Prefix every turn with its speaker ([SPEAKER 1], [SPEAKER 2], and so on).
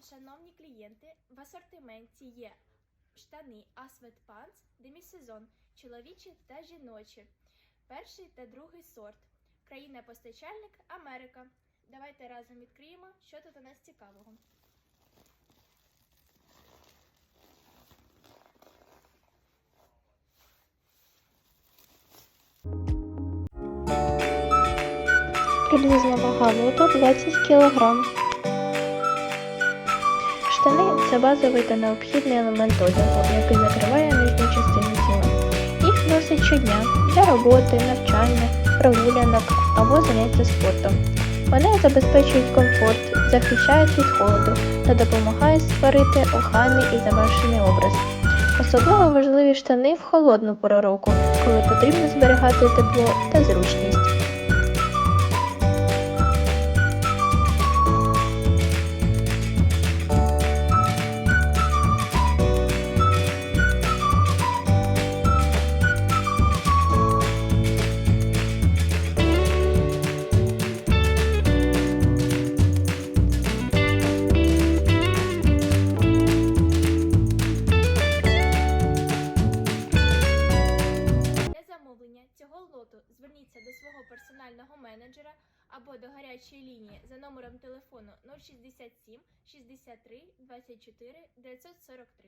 [SPEAKER 1] Шановні клієнти, в асортименті є штани Aswet демісезон, чоловічі та жіночі, перший та другий сорт. Країна-постачальник Америка. Давайте разом відкриємо, що тут у нас цікавого.
[SPEAKER 2] Приблизна вага лота 20 кг. Штани це базовий та необхідний елемент одягу, який закриває нижню частину тіла. Їх носять щодня для роботи, навчання, прогулянок або заняття спортом. Вони забезпечують комфорт, захищають від холоду та допомагають створити охайний і завершений образ. Особливо важливі штани в холодну пору року, коли потрібно зберігати тепло та зручність.
[SPEAKER 1] До свого персонального менеджера або до гарячої лінії за номером телефону 067 63 24 943.